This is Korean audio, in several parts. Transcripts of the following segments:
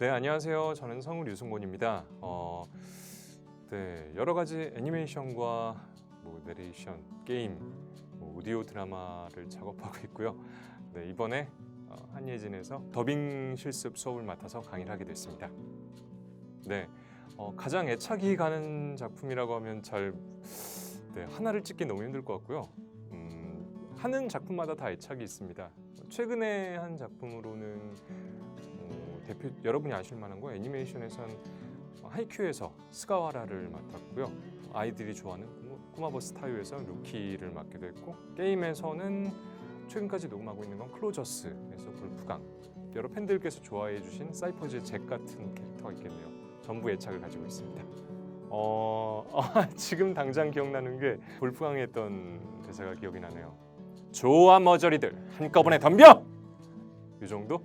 네 안녕하세요. 저는 성우 류승곤입니다. 어, 네 여러 가지 애니메이션과 뭐 내레이션, 게임, 뭐 오디오 드라마를 작업하고 있고요. 네 이번에 어, 한예진에서 더빙 실습 수업을 맡아서 강의를 하게 됐습니다. 네 어, 가장 애착이 가는 작품이라고 하면 잘 네, 하나를 찍기 너무 힘들 것 같고요. 음, 하는 작품마다 다 애착이 있습니다. 최근에 한 작품으로는 어, 대표 여러분이 아실 만한 거 애니메이션에선 하이큐에서 스가와라를 맡았고요. 아이들이 좋아하는 꼬마- 꼬마버스 타요에서 루키를 맡기도 했고 게임에서는 최근까지 녹음하고 있는 건 클로저스에서 골프강 여러 팬들께서 좋아해 주신 사이퍼즈의 잭 같은 캐릭터가 있겠네요. 전부 애착을 가지고 있습니다. 어, 지금 당장 기억나는 게 골프강에 했던 대사가 기억이 나네요. 좋아 머저리들 한꺼번에 덤벼! 이 정도?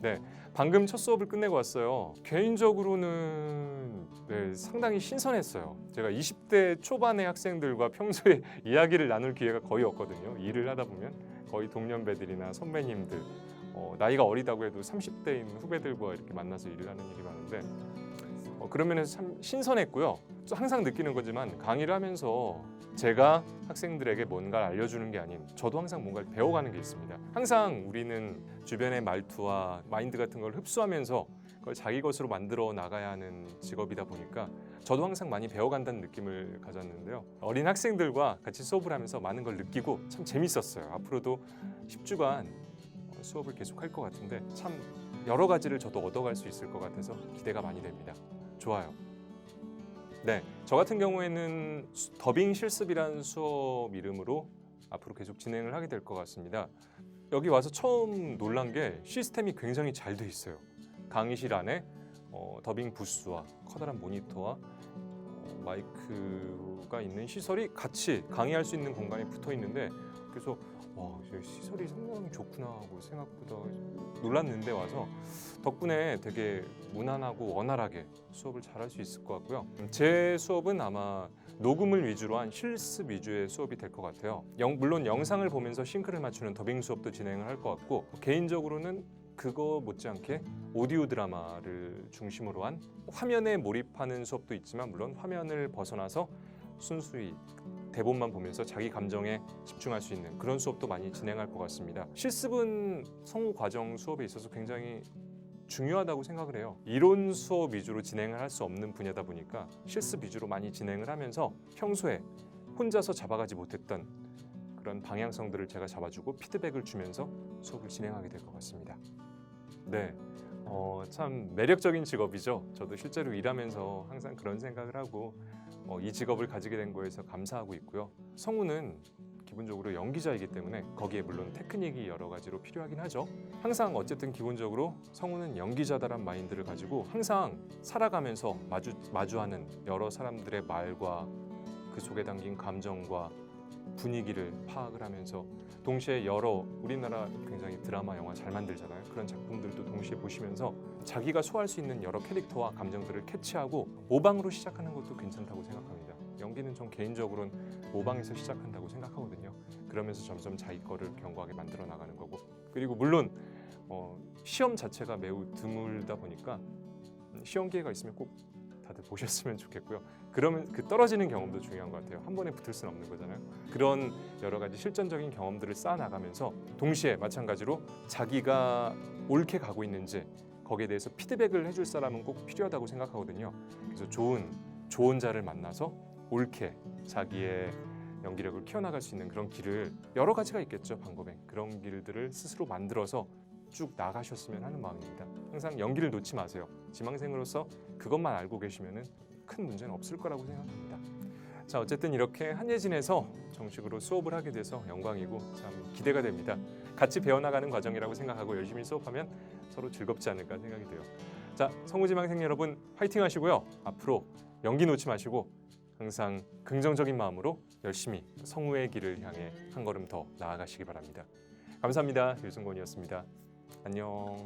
네, 방금 첫 수업을 끝내고 왔어요. 개인적으로는 네, 상당히 신선했어요. 제가 20대 초반의 학생들과 평소에 이야기를 나눌 기회가 거의 없거든요. 일을 하다 보면 거의 동년배들이나 선배님들, 어, 나이가 어리다고 해도 30대인 후배들과 이렇게 만나서 일을 하는 일이 많은데 어, 그런 면에서 참 신선했고요. 또 항상 느끼는 거지만 강의를 하면서 제가 학생들에게 뭔가를 알려주는 게 아닌 저도 항상 뭔가를 배워가는 게 있습니다. 항상 우리는 주변의 말투와 마인드 같은 걸 흡수하면서 그걸 자기 것으로 만들어 나가야 하는 직업이다 보니까 저도 항상 많이 배워간다는 느낌을 가졌는데요. 어린 학생들과 같이 수업을 하면서 많은 걸 느끼고 참 재밌었어요. 앞으로도 10주간 수업을 계속할 것 같은데 참 여러 가지를 저도 얻어갈 수 있을 것 같아서 기대가 많이 됩니다. 좋아요. 네, 저 같은 경우에는 수- 더빙 실습이라는 수업 이름으로 앞으로 계속 진행을 하게 될 것 같습니다. 여기 와서 처음 놀란 게 시스템이 굉장히 잘 돼 있어요. 강의실 안에 어, 더빙 부스와 커다란 모니터와 어, 마이크가 있는 시설이 같이 강의할 수 있는 공간에 붙어 있는데 그래서 와 시설이 상당히 좋구나 하고 생각보다 놀랐는데 와서 덕분에 되게 무난하고 원활하게 수업을 잘할 수 있을 것 같고요. 음, 제 수업은 아마 녹음을 위주로 한 실습 위주의 수업이 될 것 같아요. 영- 물론 영상을 보면서 싱크를 맞추는 더빙 수업도 진행을 할 것 같고 개인적으로는 그거 못지않게 오디오 드라마를 중심으로 한 화면에 몰입하는 수업도 있지만 물론 화면을 벗어나서 순수히 대본만 보면서 자기 감정에 집중할 수 있는 그런 수업도 많이 진행할 것 같습니다. 실습은 성우 과정 수업에 있어서 굉장히 중요하다고 생각을 해요. 이론 수업 위주로 진행을 할 수 없는 분야다 보니까 실습 위주로 많이 진행을 하면서 평소에 혼자서 잡아가지 못했던 그런 방향성들을 제가 잡아주고 피드백을 주면서 수업을 진행하게 될 것 같습니다. 네. 어, 참 매력적인 직업이죠. 저도 실제로 일하면서 항상 그런 생각을 하고 어, 이 직업을 가지게 된 거에서 감사하고 있고요. 성우는 기본적으로 연기자이기 때문에 거기에 물론 테크닉이 여러 가지로 필요하긴 하죠. 항상 어쨌든 기본적으로 성우는 연기자다란 마인드를 가지고 항상 살아가면서 마주 마주하는 여러 사람들의 말과 그 속에 담긴 감정과 분위기를 파악을 하면서 동시에 여러 우리나라 굉장히 드라마 영화 잘 만들잖아요. 그런 작품들도 동시에 보시면서 자기가 소화할 수 있는 여러 캐릭터와 감정들을 캐치하고 모방으로 시작하는 것도 괜찮다고 생각합니다. 연기는 전 개인적으로는 모방에서 시작한다고 생각하거든요. 그러면서 점점 자기 거를 견고하게 만들어 나가는 거고 그리고 물론 어, 시험 자체가 매우 드물다 보니까 음, 시험 기회가 있으면 꼭 다들 보셨으면 좋겠고요. 그러면 그 떨어지는 경험도 중요한 것 같아요. 한 번에 붙을 수는 없는 거잖아요. 그런 여러 가지 실전적인 경험들을 쌓아 나가면서 동시에 마찬가지로 자기가 옳게 가고 있는지 거기에 대해서 피드백을 해줄 사람은 꼭 필요하다고 생각하거든요. 그래서 좋은 조언자를 만나서 옳게 자기의 연기력을 키워나갈 수 있는 그런 길을 여러 가지가 있겠죠 방법에 그런 길들을 스스로 만들어서 쭉 나가셨으면 하는 마음입니다. 항상 연기를 놓지 마세요. 지망생으로서 그것만 알고 계시면은 큰 문제는 없을 거라고 생각합니다. 자 어쨌든 이렇게 한예진에서 정식으로 수업을 하게 돼서 영광이고 참 기대가 됩니다. 같이 배워나가는 과정이라고 생각하고 열심히 수업하면 서로 즐겁지 않을까 생각이 돼요. 자 성우지망생 여러분 화이팅 하시고요. 앞으로 연기 놓지 마시고 항상 긍정적인 마음으로 열심히 성우의 길을 향해 한 걸음 더 나아가시기 바랍니다. 감사합니다. 유승곤이었습니다. 안녕.